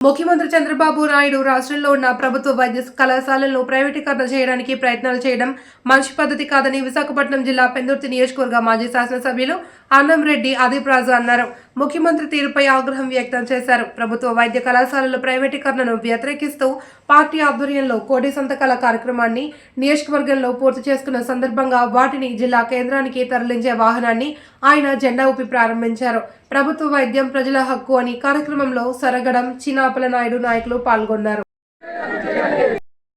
ముఖ్యమంత్రి చంద్రబాబు నాయుడు రాష్ట్రంలో ఉన్న ప్రభుత్వ వైద్య కళాశాలలను ప్రైవేటీకరణ చేయడానికి ప్రయత్నాలు చేయడం మంచి పద్ధతి కాదని విశాఖపట్నం జిల్లా పెందుర్తి నియోజకవర్గ మాజీ శాసనసభ్యులు అన్నంరెడ్డి ఆదిప్రాజు అన్నారు. ముఖ్యమంత్రి తీరుపై ఆగ్రహం వ్యక్తం చేశారు. ప్రభుత్వ వైద్య కళాశాలల ప్రైవేటీకరణను వ్యతిరేకిస్తూ పార్టీ ఆధ్వర్యంలో కోటి సంతకాల కార్యక్రమాన్ని నియోజకవర్గంలో పూర్తి చేసుకున్న సందర్భంగా వాటిని జిల్లా కేంద్రానికి తరలించే వాహనాన్ని ఆయన జెండా ఊపి ప్రారంభించారు. ప్రభుత్వ వైద్యం ప్రజల హక్కు అని కార్యక్రమంలో సరగడం చినాపల నాయుడు నాయకులు పాల్గొన్నారు.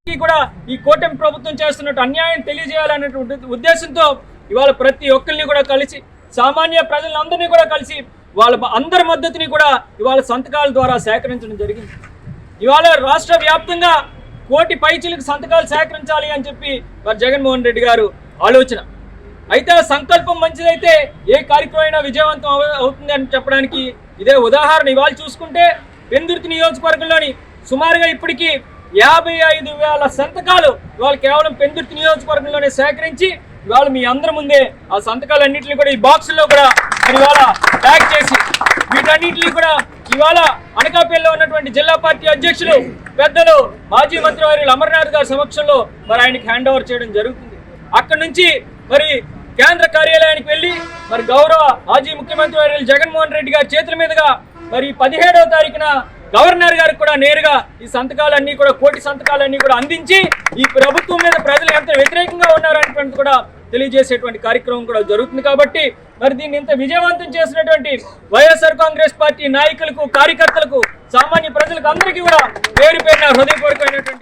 ఈ కూడా ఈ కూటమి ప్రభుత్వం చేస్తున్నట్టు అన్యాయం తెలియజేయాలనేటువంటి ఉద్దేశంతో ఇవాళ ప్రతి ఒక్కరిని కూడా కలిసి సామాన్య ప్రజలందరినీ కూడా కలిసి వాళ్ళ అందరి మద్దతుని కూడా ఇవాళ సంతకాల ద్వారా సేకరించడం జరిగింది. ఇవాళ రాష్ట్ర వ్యాప్తంగా కోటి పైచీలకు సంతకాలు సేకరించాలి అని చెప్పి మరి జగన్మోహన్ రెడ్డి గారు ఆలోచన. అయితే ఆ సంకల్పం మంచిదైతే ఏ కార్యక్రమం అయినా విజయవంతం అవుతుంది అని చెప్పడానికి ఇదే ఉదాహరణ. ఇవాళ చూసుకుంటే పెందుర్తి నియోజకవర్గంలోని సుమారుగా ఇప్పటికీ యాభై ఐదు వేల సంతకాలు ఇవాళ కేవలం పెందుర్తి నియోజకవర్గంలోనే సేకరించి ఇవాళ మీ అందరి ముందే ఆ సంతకాలన్నింటినీ కూడా ఈ బాక్సుల్లో కూడా మరి ఇవాళ ప్యాక్ చేసి వీటన్నింటినీ కూడా ఇవాళ అనకాపల్లిలో ఉన్నటువంటి జిల్లా పార్టీ అధ్యక్షులు పెద్దలు మాజీ మంత్రి వారి అమర్నాథ్ గారి సమక్షంలో మరి ఆయనకి హ్యాండ్ ఓవర్ చేయడం జరుగుతుంది. అక్కడి నుంచి మరి కేంద్ర కార్యాలయానికి వెళ్ళి మరి గౌరవ మాజీ ముఖ్యమంత్రి వారి జగన్మోహన్ రెడ్డి గారి చేతుల మీదుగా మరి పదిహేడవ తారీఖున గవర్నర్ గారికి కూడా నేరుగా ఈ సంతకాలన్నీ కూడా కోటి సంతకాలన్నీ కూడా అందించి ఈ ప్రభుత్వం మీద ప్రజలు ఎంత వ్యతిరేకంగా ఉన్నారనేటువంటి కూడా తెలియజేసేటువంటి కార్యక్రమం కూడా జరుగుతుంది కాబట్టి మరి దీన్ని ఇంత విజయవంతం చేసినటువంటి వైఎస్ఆర్ కాంగ్రెస్ పార్టీ నాయకులకు కార్యకర్తలకు సామాన్య ప్రజలకు అందరికీ కూడా పేరు పేరున హృదయపూర్వకమైనటువంటి